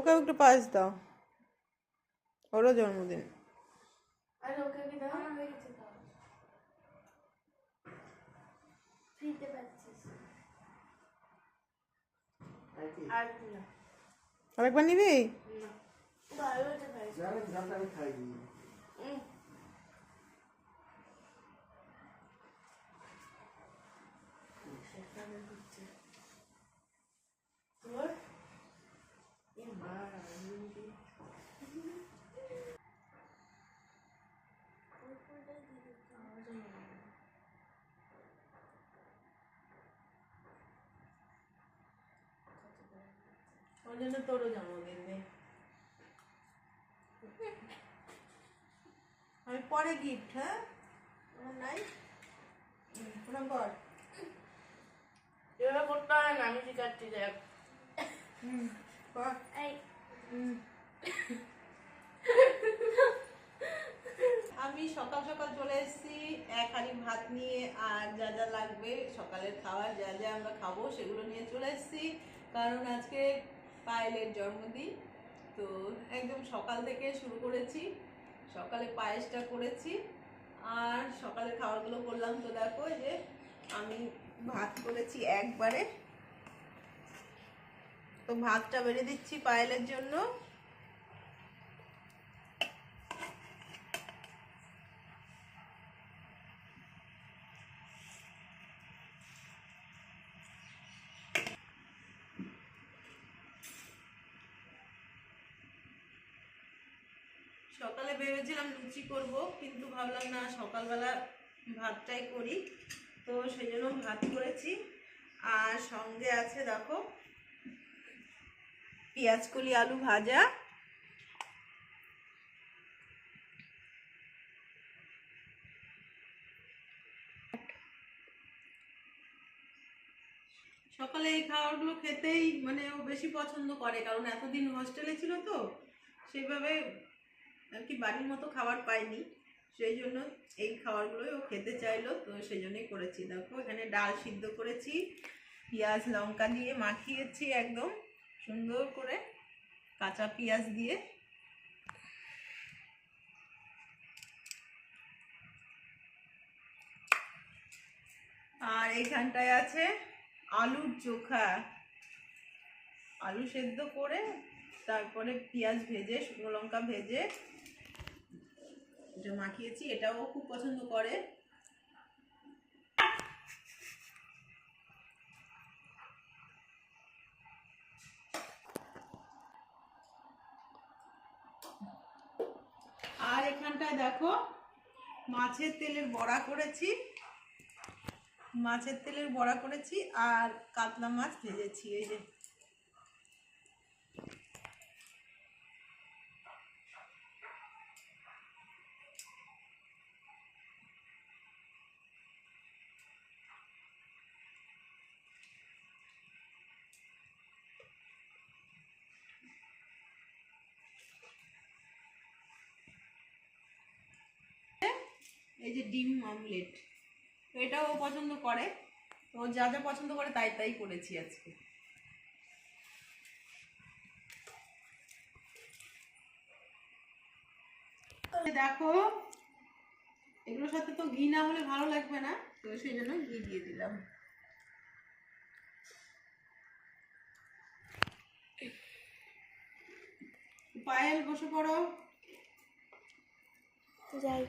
ওকেও একটু পায়েস দাও। ওরও জন্মদিন। আর ওকে কি দাও হয়ে গেছে খাওয়া ফ্রিতে পাচ্ছিস আর কি না আরেকবার নিবি না ভালো হয়েছে ভাই জানেন ঝালটা আমি খাই উম। সেখানে হচ্ছে। তোর? এ মা, আমি কি- ওই জন্য তোরও জন্মদিন নেই আমি পরে গিফট হ্যাঁ আমার নাই প্রণাম কর এভাবে করতে হয় না আমি শিখাচ্ছি দেখ হুম কর এই হুম আমি সকাল সকাল চলে এসেছি, এক হাঁড়ি ভাত নিয়ে আর যা যা লাগবে, সকালের খাবার যা যা আমরা খাব সেগুলো নিয়ে চলে এসেছি। কারণ আজকে পায়েলের জন্মদিন, তো একদম সকাল থেকে শুরু করেছি, সকালে পায়েসটা করেছি, আর সকালের খাবারগুলো করলাম তো দেখো যে আমি ভাত করেছি একবারে। তো ভাতটা বেড়ে দিচ্ছি পায়েলের জন্য। সকালে ভেবেছিলাম লুচি করব, কিন্তু ভাবলাম না, সকালবেলা ভাতটাই করি। তো সেই জন্য ভাত করেছি। আর সঙ্গে আছে, দেখো কলি আলু ভাজা। সকালে এই খাবারগুলো খেতেই মানে ও বেশি পছন্দ করে, কারণ এতদিন হোস্টেলে ছিল তো, সেইভাবে আর কি বাড়ির মতো খাবার পাইনি, সেই জন্য এই খাবারগুলোই ও খেতে চাইলো, তো সেই জন্যই করেছি। দেখো, এখানে ডাল সিদ্ধ করেছি, পেঁয়াজ, লঙ্কা দিয়ে মাখিয়েছি একদম সুন্দর করে, কাঁচা পেঁয়াজ দিয়ে। আর এইখানটায় আছে আলুর চোখা। আলু সেদ্ধ করে তারপরে পেঁয়াজ ভেজে, শুকনো লঙ্কা ভেজে এটা মাখিয়েছি, এটাও খুব পছন্দ করে। আর এখানটায় দেখো, মাছের তেলের বড়া করেছি। মাছের তেলের বড়া করেছি আর কাতলা মাছ ভেজেছি, এই যে। এই যে ডিম অমলেট। তো এটাও ও পছন্দ করে। তো যা যা পছন্দ করে তাই তাই করেছি আজকে। দেখো, এগুলোর সাথে তো ঘি না হলে ভালো লাগবে না। তো সেই জন্য ঘি দিয়ে দিলাম। পায়েল বসে পড়ো। যাই।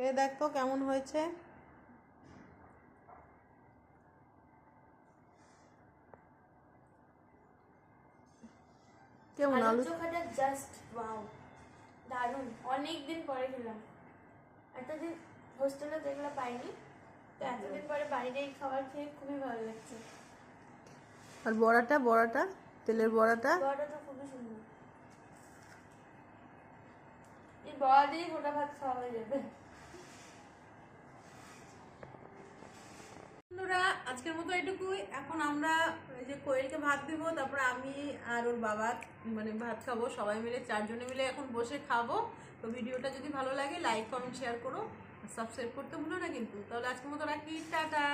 খেয়ে দেখ কেমন হয়েছে? কেমন আলু? চোখাটা জাস্ট ওয়াও দারুণ। অনেক দিন পরে খেলাম। এতদিন হোস্টেলে যেগুলো পাইনি তো এতদিন পরে এই খাবার খেয়ে খুবই ভালো লাগছে। আর বড়াটা বড়াটা? তেলের বড়াটা? বড়াটা খুবই সুন্দর। এই বড়া দিয়ে গোটা ভাত খাওয়া যাবে। আজকের মতো এটুকুই। এখন আমরা যে যে কোয়েলকে ভাত দিব, তারপরে আমি আর ওর বাবা মানে ভাত খাব, সবাই মিলে, চারজনে মিলে এখন বসে খাব। তো ভিডিওটা যদি ভালো লাগে লাইক কমেন্ট শেয়ার করো। সাবস্ক্রাইব করতে ভুলো না কিন্তু। তাহলে আজকের মতো রাখি। টাটা!